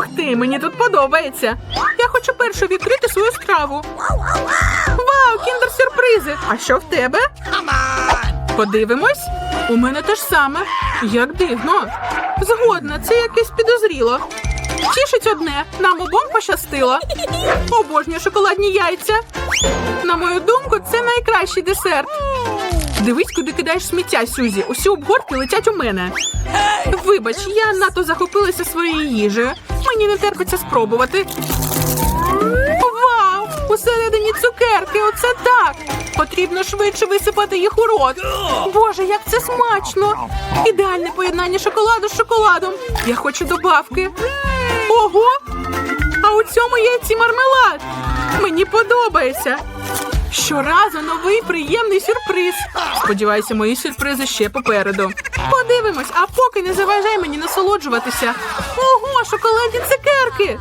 Ух ти, мені тут подобається. Я хочу першу відкрити свою страву. Вау, кіндер-сюрпризи! А що в тебе? Подивимось. У мене те ж саме. Як дивно. Згодна, це якесь підозріло. Тішить одне, нам обом пощастило. Обожнюю шоколадні яйця. На мою думку, це найкращий десерт. Дивись, куди кидаєш сміття, Сюзі. Усі обгортки летять у мене. Вибач, я надто захопилася своєю їжею. Мені не терпиться спробувати. Вау! Усередині цукерки, оце так! Потрібно швидше висипати їх у рот. Боже, як це смачно! Ідеальне поєднання шоколаду з шоколадом. Я хочу добавки. Ого! А у цьому яйці мармелад. Мені подобається. Щоразу новий приємний сюрприз. Сподіваюся, мої сюрпризи ще попереду. Подивимось, а поки не заважай мені насолоджуватися. Ого, шоколадні цукерки!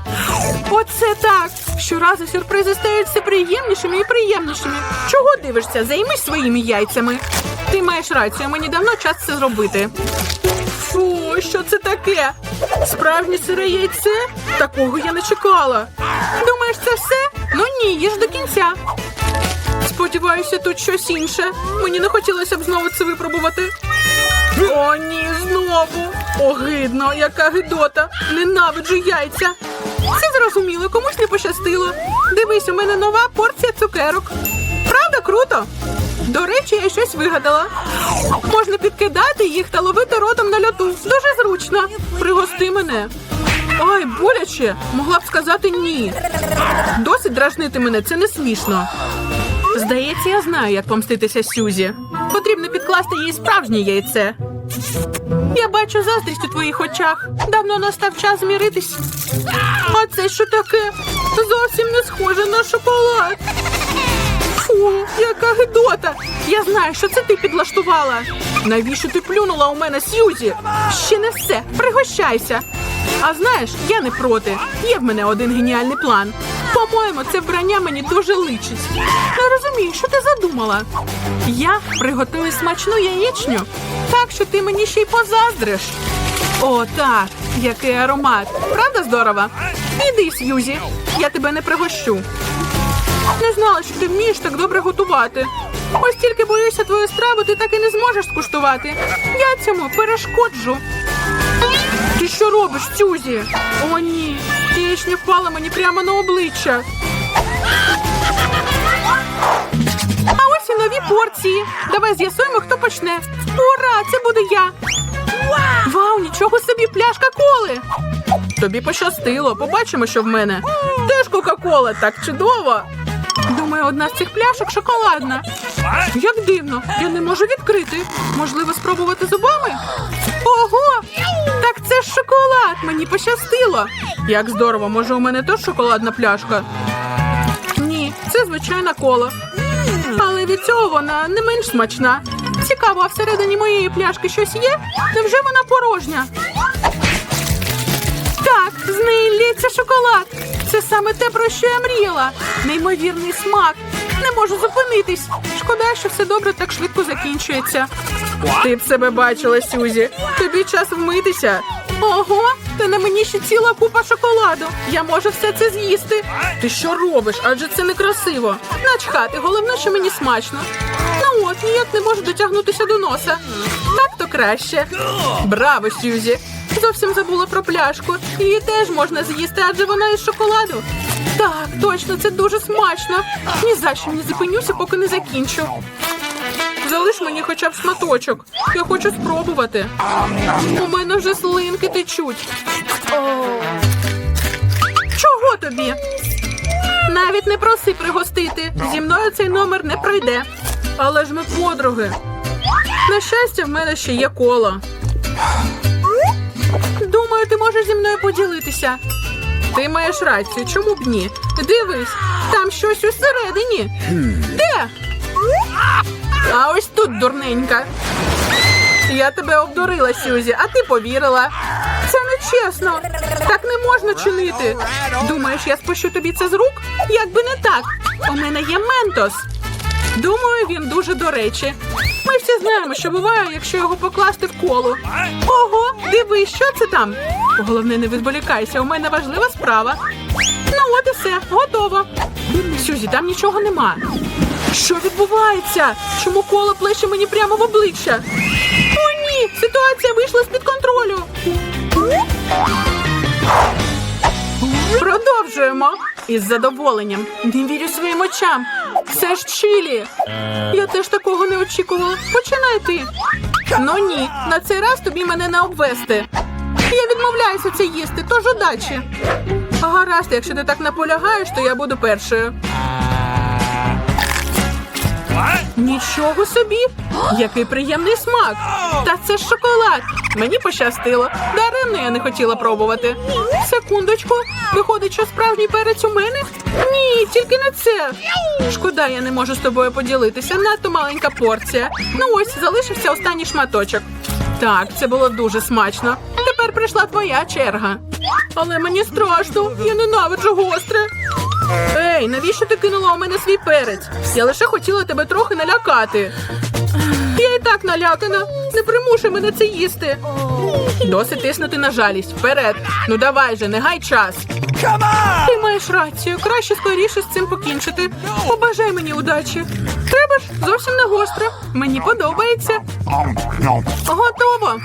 Оце так! Щоразу сюрпризи стають все приємнішими і приємнішими. Чого дивишся? Займись своїми яйцями. Ти маєш рацію, мені давно час це зробити. Що це таке? Справжнє сире яйце? Такого я не чекала. Думаєш, це все? Ну ні, їж до кінця. Сподіваюся, тут щось інше. Мені не хотілося б знову це випробувати. О, ні, знову. Огидно, яка гидота. Ненавиджу яйця. Це зрозуміло, комусь не пощастило. Дивись, у мене нова порція цукерок. Правда, круто? До речі, я щось вигадала. Можна підкидати їх та ловити ротом на льоту. Дуже зручно. Пригости мене. Ай, боляче. Могла б сказати ні. Досить дражнити мене, це не смішно. Здається, я знаю, як помститися Сюзі. Потрібно підкласти їй справжнє яйце. Я бачу заздрість у твоїх очах. Давно настав час зміритись. А це що таке? Зовсім не схоже на шоколад. Фу, яка гидота! Я знаю, що це ти підлаштувала. Навіщо ти плюнула у мене, Сьюзі? Ще не все, пригощайся. А знаєш, я не проти. Є в мене один геніальний план. По-моєму, це вбрання мені дуже личить. Не розумію, що ти задумала. Я приготую смачну яєчню, так що ти мені ще й позаздриш. О, так, який аромат. Правда здорово? Іди, Сьюзі, я тебе не пригощу. Не знала, що ти вмієш так добре готувати. Ось тільки боюся твою страву, ти так і не зможеш скуштувати. Я цьому перешкоджу. Ти що робиш, Сюзі? О, ні. Яєчня впала мені прямо на обличчя. А ось і нові порції. Давай з'ясуємо, хто почне. Ура! Це буду я. Вау, нічого собі, пляшка коли. Тобі пощастило, побачимо, що в мене. Теж Кока-Кола, так чудово. Думаю, одна з цих пляшок шоколадна. Як дивно, я не можу відкрити. Можливо, спробувати зубами? Ого! Так це ж шоколад! Мені пощастило. Як здорово, може, у мене теж шоколадна пляшка? Ні, це звичайна кола. Але від цього вона не менш смачна. Цікаво, а всередині моєї пляшки щось є? Невже вона порожня? Так, з неї лється шоколад. Це саме те, про що я мріяла. Неймовірний смак. Не можу зупинитись. Шкода, що все добре так швидко закінчується. Ти б себе бачила, Сюзі. Тобі час вмитися. Ого, та на мені ще ціла купа шоколаду. Я можу все це з'їсти. Ти що робиш? Адже це некрасиво. Начхати, головне, що мені смачно. Ну от, ніяк не можу дотягнутися до носа. Так то краще. Браво, Сюзі! Зовсім забула про пляшку. Її теж можна з'їсти, адже вона із шоколаду. Так, точно, це дуже смачно. Ні за що не зупинюся, поки не закінчу. Залиш мені хоча б шматочок. Я хочу спробувати. У мене вже слинки течуть. О. Чого тобі? Навіть не проси пригостити. Зі мною цей номер не пройде. Але ж ми подруги. На щастя, в мене ще є коло. Думаю, ти можеш зі мною поділитися. Ти маєш рацію, чому б ні? Дивись, там щось усередині. Де? А ось тут дурненька. Я тебе обдурила, Сюзі, а ти повірила. Це нечесно. Так не можна чинити. Думаєш, я спущу тобі це з рук? Як би не так. У мене є ментос. Думаю, він дуже до речі. Ми всі знаємо, що буває, якщо його покласти в коло. Ого, дивись, що це там? Головне, не відволікайся, у мене важлива справа. Ну, от і все, готово. Сюзі, там нічого нема. Що відбувається? Чому коло плече мені прямо в обличчя? О, ні! Ситуація вийшла з-під контролю. Продовжуємо. Із задоволенням. Не вірю своїм очам. Це ж чилі. Я теж такого не очікувала. Починай ти. Ну ні, на цей раз тобі мене не обвести. Я відмовляюся це їсти, тож удачі. Гаразд, якщо ти так наполягаєш, то я буду першою. Нічого собі! Який приємний смак! Та це ж шоколад! Мені пощастило. Даремно я не хотіла пробувати. Секундочку, виходить, що справжній перець у мене? Ні, тільки не це. Шкода, я не можу з тобою поділитися. Надто маленька порція. Ну ось залишився останній шматочок. Так, це було дуже смачно. Тепер прийшла твоя черга. Але мені страшно, я ненавиджу гостре. Ей, навіщо ти кинула у мене свій перець? Я лише хотіла тебе трохи налякати. Я і так налякана. Не примушуй мене це їсти. Досить тиснути на жалість. Вперед. Ну давай же, не гай час. Ти маєш рацію. Краще скоріше з цим покінчити. Побажай мені удачі. Треба ж зовсім не гостро. Мені подобається. Готово.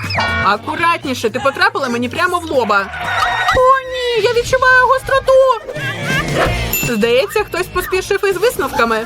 Акуратніше, ти потрапила мені прямо в лоба. О, ні, я відчуваю гостроту. Здається, хтось поспішив із висновками.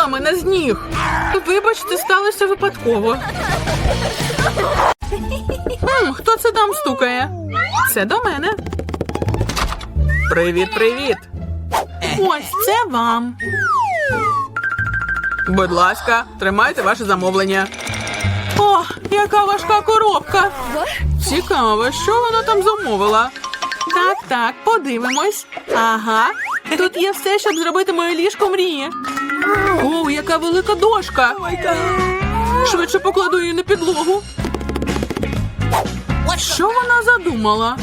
Ти мене з ніг. Вибач, це сталося випадково. Хм, хто це там стукає? Це до мене. Привіт, привіт. Ось це вам. Будь ласка, тримайте ваше замовлення. О, яка важка коробка. Цікаво, що вона там замовила. Так, так, подивимось. Ага. Тут є все, щоб зробити моє ліжко мрії. О, яка велика дошка. Швидше покладу її на підлогу. Що вона задумала?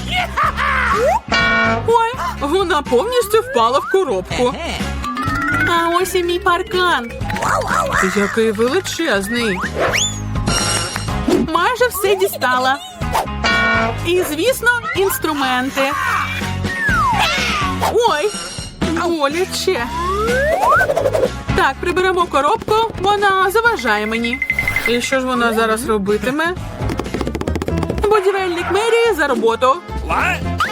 Ой, вона повністю впала в коробку. А ось і мій паркан. Який величезний. Майже все дістала. І, звісно, інструменти. Ой, боляче. Так, приберемо коробку, вона заважає мені. І що ж вона зараз робитиме? Будівельник мерії за роботу.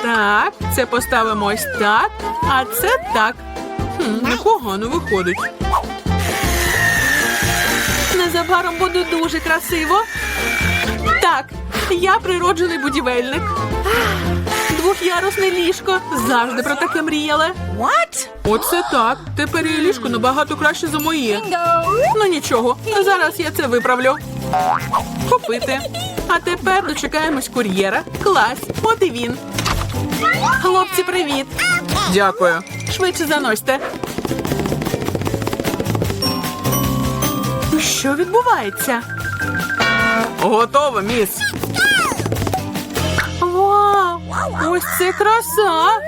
Так, це поставимо ось так, а це так. Хм, непогано виходить. Незабаром буде дуже красиво. Так, я природжений будівельник. Двох'ярусне ліжко. Завжди про таке мріяла. What? Оце так. Тепер її ліжко набагато краще за моє. Ну нічого, зараз я це виправлю. Купити. А тепер дочекаємось кур'єра. Клас, от і він. Хлопці, привіт. Дякую. Швидше заносьте. Що відбувається? Готово, міс. Ось це краса!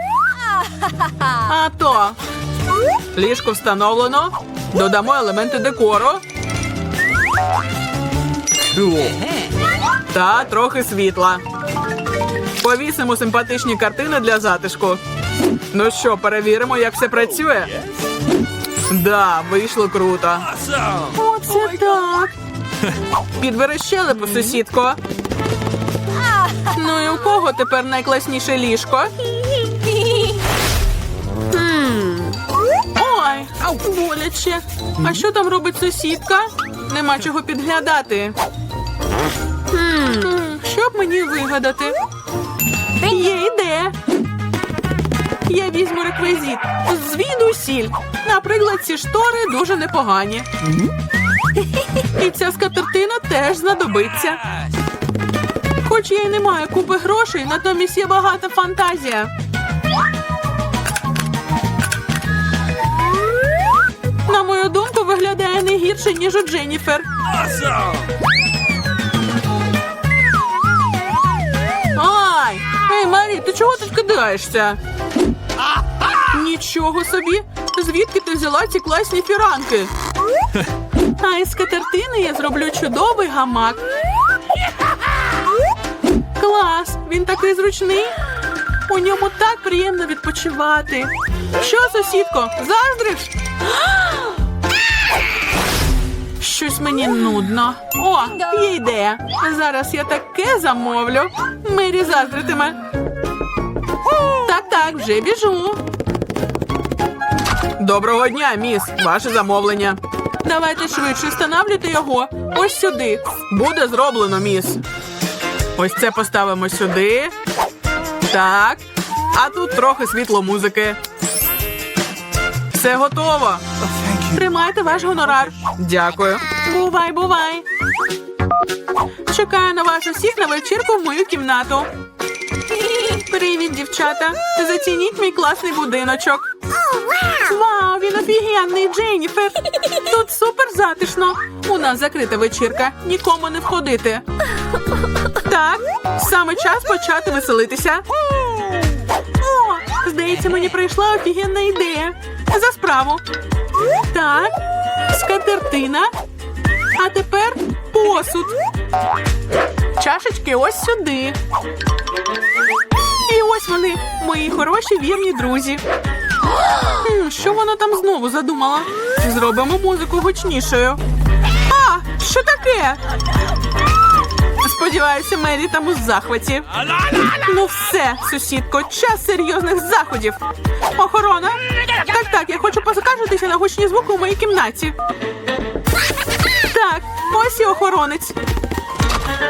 А то. Ліжко встановлено. Додамо елементи декору. Та трохи світла. Повісимо симпатичні картини для затишку. Ну що, перевіримо, як все працює? Да, вийшло круто. Оце так. Підбери щелепу, сусідко. Ну і у кого тепер найкласніше ліжко? Ой, а боляче. А що там робить сусідка? Нема чого підглядати. Що б мені вигадати? Є ідея. Я візьму реквізит. Звідусіль. Наприклад, ці штори дуже непогані. І ця скатертина теж знадобиться. Хоч я й не маю купи грошей, натомість є багата фантазія. На мою думку, виглядає не гірше, ніж у Дженніфер. Ай! Ей, Марі, ти чого тут кидаєшся? Нічого собі. Звідки ти взяла ці класні фіранки? А із скатертини я зроблю чудовий гамак. Клас! Він такий зручний. У ньому так приємно відпочивати. Що, сусідко, заздриш? Щось мені нудно. О, є ідея. Зараз я таке замовлю. Мері заздритиме. Так, так, вже біжу. Доброго дня, міс. Ваше замовлення. Давайте швидше встановлюйте його. Ось сюди. Буде зроблено, міс. Ось це поставимо сюди. Так. А тут трохи світло музики. Все готово. Тримайте ваш гонорар. Дякую. Бувай, бувай. Чекаю на вас усіх на вечірку в мою кімнату. Привіт, дівчата. Зацініть мій класний будиночок. Вау, він офігенний, Дженніфер. Тут супер затишно. У нас закрита вечірка. Нікому не входити. Так, саме час почати веселитися. О, здається, мені прийшла офігенна ідея. За справу. Так, скатертина. А тепер посуд. Чашечки ось сюди. І ось вони, мої хороші вірні друзі. Що вона там знову задумала? Зробимо музику гучнішою. А, що таке? Сподіваюся, Мері там у захваті. Ну все, сусідко, час серйозних заходів. Охорона. Так, так, я хочу поскаржитися на гучні звуки у моїй кімнаті. Так, ось і охоронець.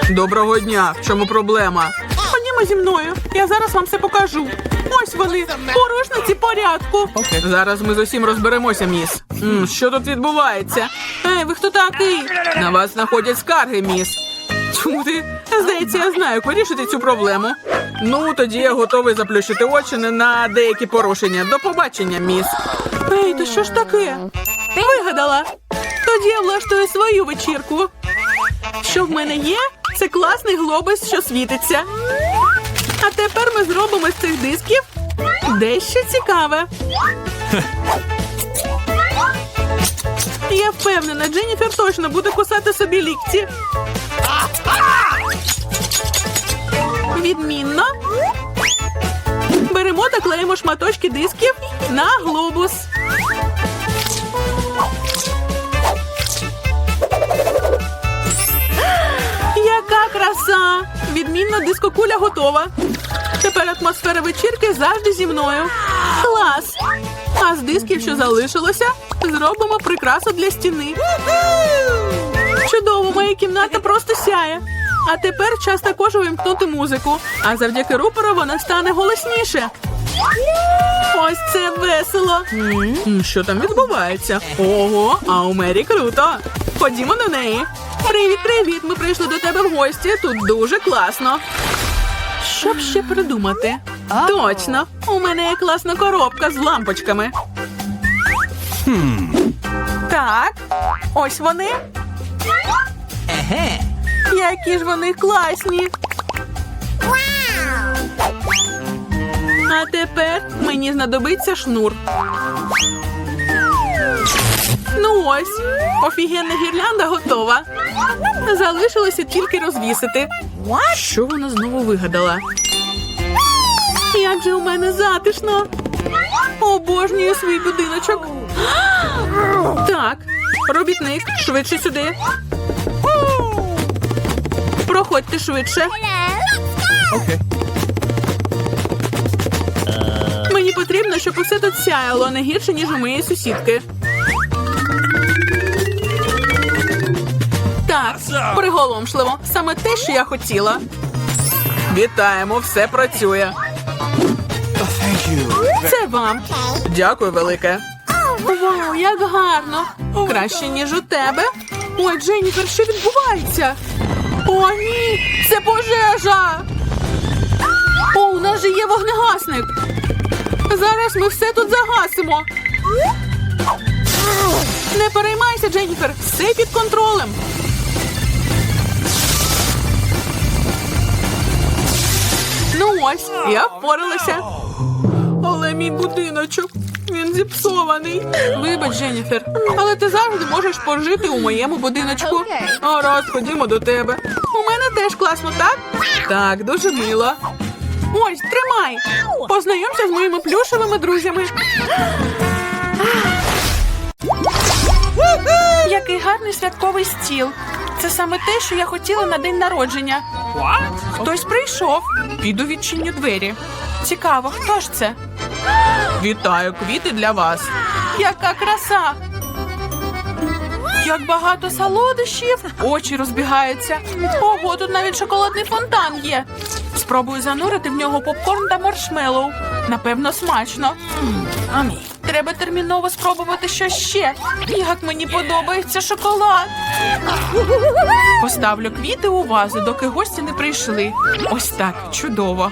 Доброго дня. В чому проблема? Ходімо зі мною. Я зараз вам все покажу. Ось вони, порушниці порядку. Зараз ми з усім розберемося, міс. М, що тут відбувається? Ей, ви хто такий? На вас знаходять скарги, міс. Чому ти? Здається, я знаю, як вирішити цю проблему. Ну, тоді я готовий заплющити очі на деякі порушення. До побачення, міс. Ей, то що ж таке? Вигадала. Тоді я влаштую свою вечірку. Що в мене є? Це класний глобус, що світиться. А тепер ми зробимо з цих дисків дещо цікаве. Я впевнена, Дженніфер точно буде кусати собі лікті. Відмінно. Беремо та клеїмо шматочки дисків на глобус. Яка краса! Відмінна дискокуля готова. Тепер атмосфера вечірки завжди зі мною. Клас! А з дисків, що залишилося, зробимо прикрасу для стіни. Чудово, моя кімната просто сяє. А тепер час також увімкнути музику. А завдяки рупору вона стане голосніше. Ось це весело. Що там відбувається? Ого, а у Мері круто. Ходімо до неї. Привіт, привіт! Ми прийшли до тебе в гості. Тут дуже класно. Що б ще придумати? Точно, у мене є класна коробка з лампочками. Так, ось вони. Еге. Які ж вони класні. А тепер мені знадобиться шнур. Ну ось, офігенна гірлянда готова. Залишилося тільки розвісити. Що вона знову вигадала? Як же у мене затишно. Обожнюю свій будиночок. Так, робітник, швидше сюди. Проходьте швидше. Мені потрібно, щоб усе тут сяяло не гірше, ніж у моєї сусідки. Так, приголомшливо. Саме те, що я хотіла. Вітаємо, все працює. Це вам. Дякую, велике. Вау, як гарно. Краще, ніж у тебе. Ой, Дженніфер, що відбувається? О, ні! Це пожежа! О, у нас же є вогнегасник. Зараз ми все тут загасимо. Не переймайся, Дженніфер, все під контролем. Ну ось, я впоралася. Мій будиночок, він зіпсований. Вибач, Дженніфер, але ти завжди можеш пожити у моєму будиночку. Гаразд, ходімо до тебе. У мене теж класно, так? Так, дуже мило. Ось, тримай. Познайомся з моїми плюшевими друзями. Який гарний святковий стіл. Це саме те, що я хотіла на день народження. Хтось прийшов. Піду відчиню двері. Цікаво, хто ж це? Вітаю, квіти для вас. Яка краса! Як багато солодощів, очі розбігаються. Ого, тут навіть шоколадний фонтан є. Спробую занурити в нього попкорн та маршмеллоу. Напевно, смачно. Треба терміново спробувати що ще. Як мені подобається шоколад. Поставлю квіти у вазу, доки гості не прийшли. Ось так, чудово.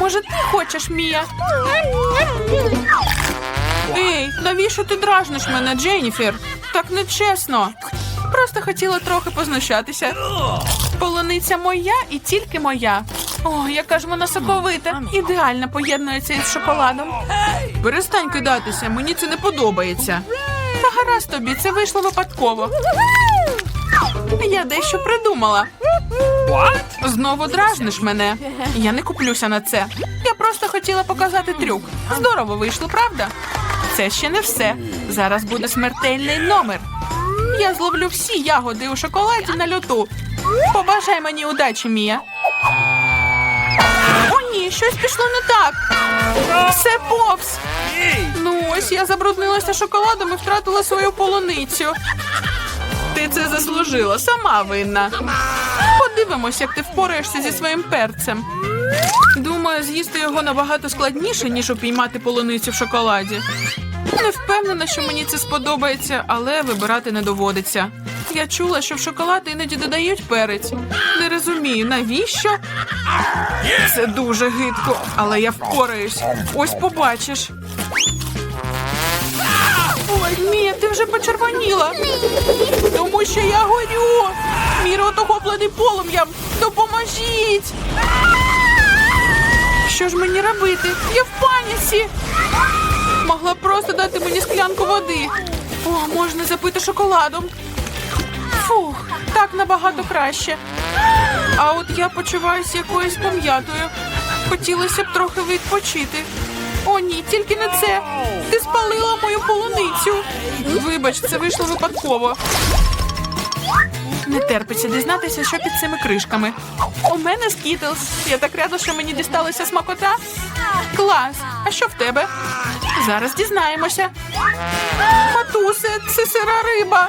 Може, ти хочеш, Мія? Ей, навіщо ти дражниш мене, Дженніфер? Так нечесно. Просто хотіла трохи познущатися. Полуниця моя і тільки моя. О, яка ж вона соковита. Ідеально поєднується із шоколадом. Перестань кидатися, мені це не подобається. Та гаразд тобі, це вийшло випадково. Я дещо придумала. Знову дражниш мене. Я не куплюся на це. Я просто хотіла показати трюк. Здорово вийшло, правда? Це ще не все. Зараз буде смертельний номер. Я зловлю всі ягоди у шоколаді на льоту. Побажай мені удачі, Мія. О, ні, щось пішло не так. Все повз. Ну ось я забруднилася шоколадом і втратила свою полуницю. Ти це заслужила, сама винна. Подивимось, як ти впораєшся зі своїм перцем. Думаю, з'їсти його набагато складніше, ніж упіймати полуницю в шоколаді. Не впевнена, що мені це сподобається, але вибирати не доводиться. Я чула, що в шоколад іноді додають перець. Не розумію, навіщо? Це дуже гидко, але я впораюсь. Ось побачиш. Ой, ти вже почервоніла. Тому що я горю. Мій рот охоплений полум'ям. Допоможіть. Що ж мені робити? Я в паніці. Могла просто дати мені склянку води. О, можна запити шоколадом. Фух, так набагато краще. А от я почуваюся якоюсь пом'ятою. Хотілося б трохи відпочити. Ні, тільки не це. Ти спалила мою полуницю. Вибач, це вийшло випадково. Не терпиться дізнатися, що під цими кришками. У мене скітлс. Я так рада, що мені дісталася смакота. Клас. А що в тебе? Зараз дізнаємося. Матусе, це сира риба.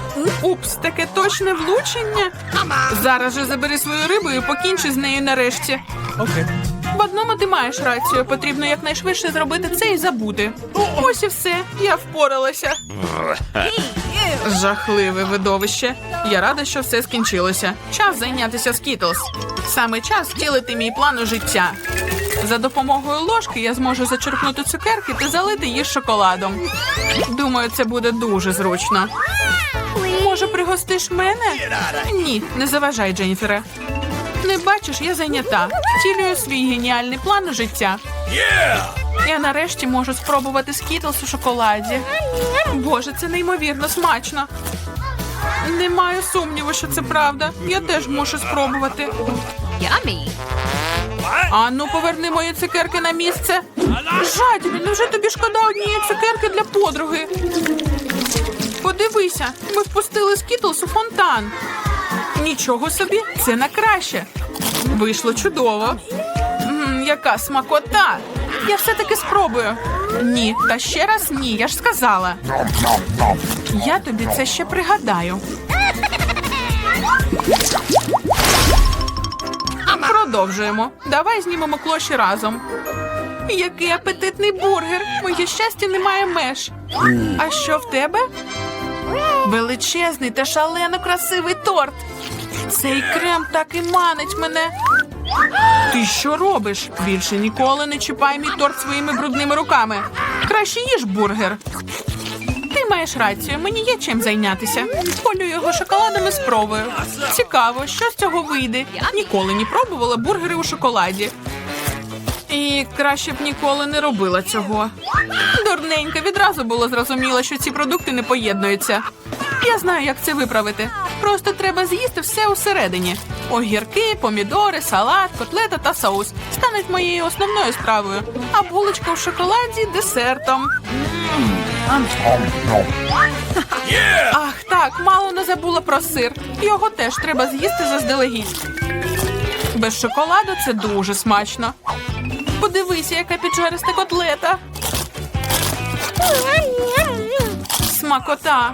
Упс, таке точне влучення. Зараз же забери свою рибу і покінчи з нею нарешті. Okay. В одному ти маєш рацію. Потрібно якнайшвидше зробити це і забути. Ось і все. Я впоралася. Жахливе видовище. Я рада, що все скінчилося. Час зайнятися Скітлз. Саме час втілити мій план у життя. За допомогою ложки я зможу зачерпнути цукерки та залити їх шоколадом. Думаю, це буде дуже зручно. Може, пригостиш мене? Ні, не заважай, Дженніфере. Не бачиш, я зайнята. Втілюю свій геніальний план у життя. Я нарешті можу спробувати скітлс у шоколаді. Боже, це неймовірно смачно. Не маю сумніву, що це правда. Я теж мушу спробувати. Yummy. Ану, поверни мої цукерки на місце. Жадібі, невже тобі шкода однієї цукерки для подруги? Подивися, ми впустили скітлс у фонтан. Нічого собі, це на краще. Вийшло чудово. М, яка смакота! Я все-таки спробую. Ні, та ще раз ні, я ж сказала. Я тобі це ще пригадаю. Продовжуємо. Давай знімемо клоші разом. Який апетитний бургер! Моє щастя немає меж. А що в тебе? Величезний та шалено красивий торт. Цей крем так і манить мене. Ти що робиш? Більше ніколи не чіпай мій торт своїми брудними руками. Краще їж бургер. Ти маєш рацію, мені є чим зайнятися. Полю його шоколадом і спробую. Цікаво, що з цього вийде. Ніколи не пробувала бургери у шоколаді. І краще б ніколи не робила цього. Дурненька, відразу було зрозуміло, що ці продукти не поєднуються. Я знаю, як це виправити. Просто треба з'їсти все усередині. Огірки, помідори, салат, котлета та соус стануть моєю основною стравою, а булочка у шоколаді десертом. Ах, так, мало не забула про сир. Його теж треба з'їсти заздалегідь. Без шоколаду це дуже смачно. Подивися, яка піджариста котлета. Смакота.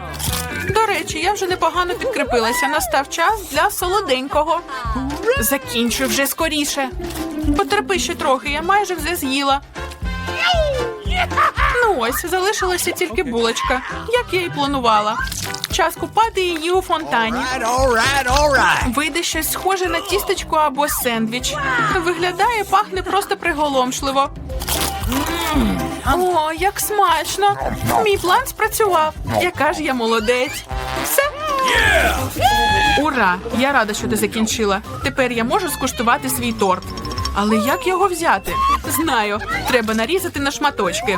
До речі, я вже непогано підкріпилася. Настав час для солоденького. Закінчуй вже скоріше. Потерпи ще трохи, я майже все з'їла. Ну ось, залишилася тільки булочка, як я і планувала. Час купати її у фонтані. All right, all right, all right. Вийде щось схоже на тістечко або сендвіч. Виглядає, пахне просто приголомшливо. О, як смачно! Мій план спрацював. Яка ж я молодець. Все. Ура! Я рада, що ти закінчила. Тепер я можу скуштувати свій торт. Але як його взяти? Знаю, треба нарізати на шматочки.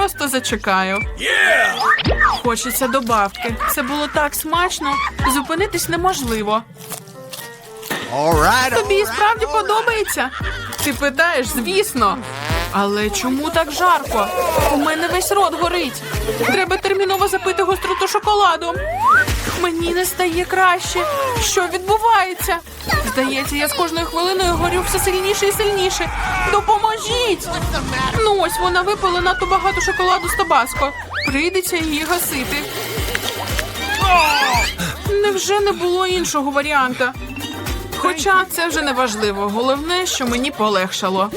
Просто зачекаю. Хочеться добавки. Це було так смачно. Зупинитись неможливо. All right. Тобі і справді подобається? Ти питаєш, звісно. Але чому так жарко? У мене весь рот горить. Треба терміново запити гостроту шоколадом. Мені не стає краще. Що відбувається? Здається, я з кожною хвилиною горю все сильніше і сильніше. Допоможіть! Ну ось вона випила надто багато шоколаду з табаско. Прийдеться її гасити. Невже не було іншого варіанта? Хоча це вже не важливо. Головне, що мені полегшало.